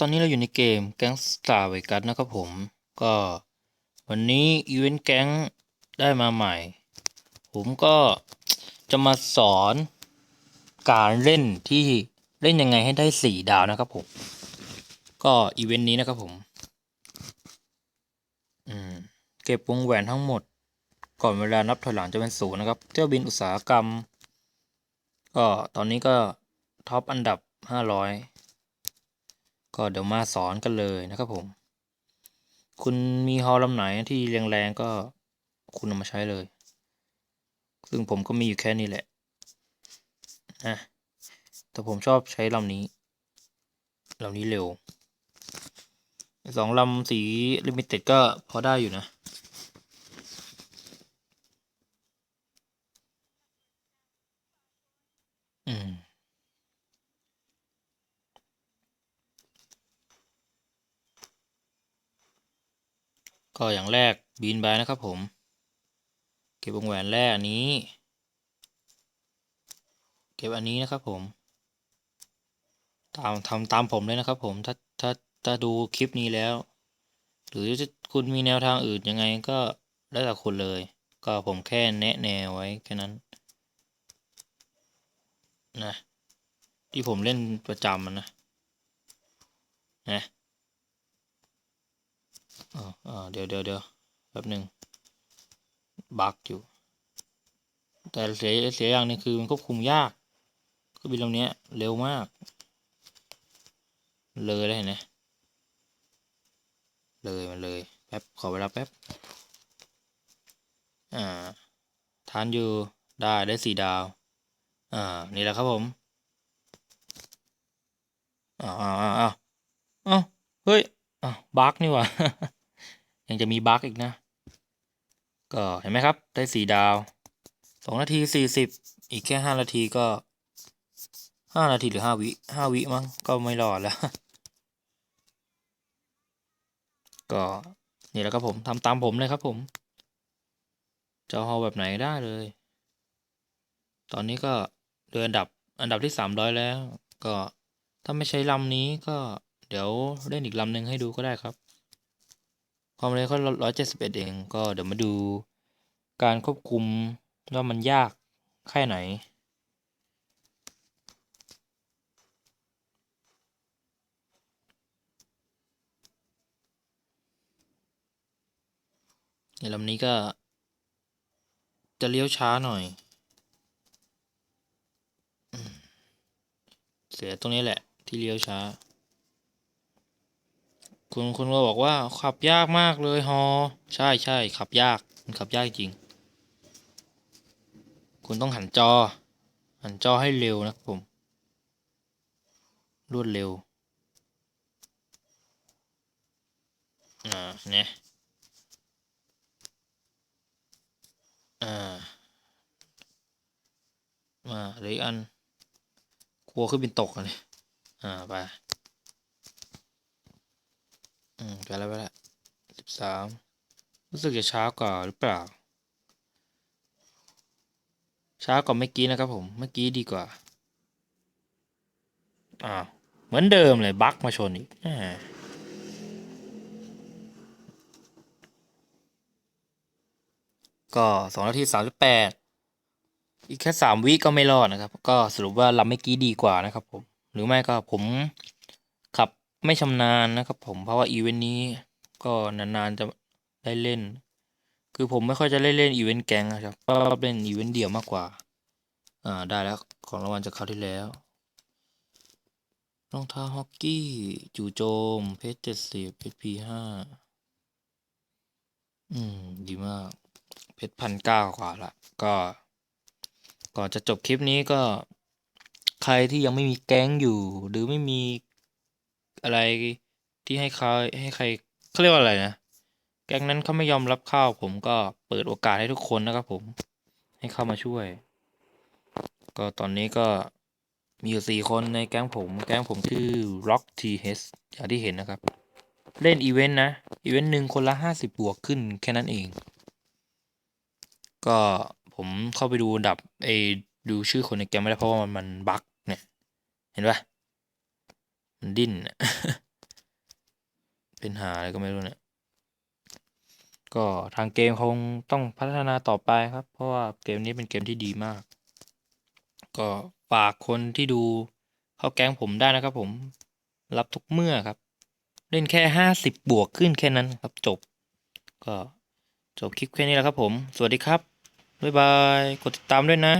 ตอนนี้เราอยู่ในเกมแก๊งสตาร์เวกัสนะครับผม ก็วันนี้อีเวนต์แก๊งได้มาใหม่ ผมก็จะมาสอนการเล่นที่เล่นยังไงให้ได้สี่ดาวนะครับผม ก็อีเวนต์นี้นะครับผมอืมเก็บวงแหวนทั้งหมด ก่อนเวลานับถอยหลังจะเป็นศูนย์นะครับ เที่ยวบินอุตสาหกรรม ก็ตอนนี้ก็ท็อปอันดับห้าร้อย ก็เดี๋ยวมาสอนกันเลยนะครับผม คุณมีฮอลลำไหนที่แรงๆก็คุณเอามาใช้เลย ซึ่งผมก็มีอยู่แค่นี้แหละนะแต่ผมชอบใช้ลำนี้ลำนี้เร็วสองลำสีลิมิเต็ดก็พอได้อยู่นะ อืม ก็อย่างแรกบินไปนะครับผม เก็บวงแหวนแรกอันนี้ เก็บอันนี้นะครับผม ตามทำตามผมเลยนะครับผมถ้าถ้าถ้าดูคลิปนี้แล้ว หรือคุณมีแนวทางอื่นยังไงก็แล้วแต่คุณเลย ก็ผมแค่แนะแนวไว้แค่นั้นนะที่ผมเล่นประจำมันนะนะ อ่าเดี๋ยวเดี๋ยวเดี๋ยวแป๊บหนึ่งบักอยู่ แต่เสียเสียอย่างนึงคือมันควบคุมยากเครื่องบินลำเนี้ยเร็วมาก เลยได้เห็นไหมเลยมันเลยแป๊บขอเวลาแป๊บอ่าทานอยู่ได้ได้สี่ดาว อ่า นี่แหละครับผมอ้าวอ้าวอ้าวอ้าวเฮ้ยอ้าวบักนี่ว่า ยังจะมีบั๊กอีกนะ ก็เห็นไหมครับ ได้สี่ดาวสองนาทีสี่สิบอีกแค่ห้านาทีก็ห้านาทีหรือห้าวิห้าวิมั้งก็ไม่รอดแล้ว ก็นี่แหละครับผมทำตามผมเลยครับผมจะเอาแบบไหนได้เลย ตอนนี้ก็เดือนอันดับอันดับที่สามร้อยแล้ว ก็ถ้าไม่ใช้ลำนี้ก็เดี๋ยวเล่นอีกลำหนึ่งให้ดูก็ได้ครับ ความเร็วก็ร้อยเจ็ดสิบเอ็ดเอง ก็เดี๋ยวมาดูการควบคุมว่ามันยากแค่ไหนในลำนี้ก็จะเลี้ยวช้าหน่อย เสียตรงนี้แหละที่เลี้ยวช้า คุณคุณก็บอกว่าขับยากมากเลยฮอ ใช่ใช่ขับยากมันขับยากจริง คุณต้องหันจอ หันจอให้เร็วนะครับผม รวดเร็ว อ่าเนี่ยอ่า มาเลืออีกอันกลัวขึ้นบินตกอะเนี่ยอ่า ไป อืมไปแล้วไปแล้วสิบสามรู้สึกจะช้ากว่าหรือเปล่า ช้ากว่าเมื่อกี้นะครับผมเมื่อกี้ดีกว่าอ้าเหมือนเดิมเลยบั๊กมาชนอีกแหมก็สองนาทีสามสิบแปดอีกแค่สามวิก็ไม่รอดนะครับ ก็สรุปว่าลำเมื่อกี้ดีกว่านะครับผม หรือไม่ก็ผม ไม่ชำนาญนะครับผมเพราะว่าอีเวนต์นี้ก็นานๆจะได้เล่น คือผมไม่ค่อยจะเล่นเล่นอีเวนต์แก๊งนะครับก็เป็นอีเวนต์เดี่ยวมากกว่า อ่าได้แล้วของรางวัลจากคราวที่แล้วรองเท้าฮอกกี้ จู่โจม เพชรเจ็ดสิบเพชรพีห้าอืม ดีมาก เพชรพันเก้ากว่าละก็ ก่อนจะจบคลิปนี้ก็ ใครที่ยังไม่มีแก๊งอยู่ หรือไม่มี อะไรที่ให้เขาให้ใครเขาเรียกว่าอะไรนะ แก๊งนั้นเขาไม่ยอมรับข้าว ผมก็เปิดโอกาสให้ทุกคนนะครับ ผม ให้เข้ามาช่วย ก็ตอนนี้ก็มีอยู่สี่คนในแก๊งผม แก๊งผมชื่อ Rock TH อย่างที่เห็นนะครับ เล่นอีเวนต์นะ อีเวนต์หนึ่งคนละห้าสิบบวกขึ้นแค่นั้นเอง ก็ผมเข้าไปดูดับไอ้ดูชื่อคนในแก๊งไม่ได้เพราะว่ามันมันบั๊กเนี่ย เห็นปะ มันดิ้นเป็นหาอะไรก็ไม่รู้เนี่ยก็ทางเกมคงต้องพัฒนาต่อไปครับ เพราะว่าเกมนี้เป็นเกมที่ดีมาก ก็ฝากคนที่ดูเข้าแก๊งผมได้นะครับ ผมรับทุกเมื่อครับ เล่นแค่ห้าสิบบวกขึ้นแค่นั้นครับจบ ก็จบคลิปแค่นี้แล้วครับผม สวัสดีครับ บ๊ายบาย กดติดตามด้วยนะ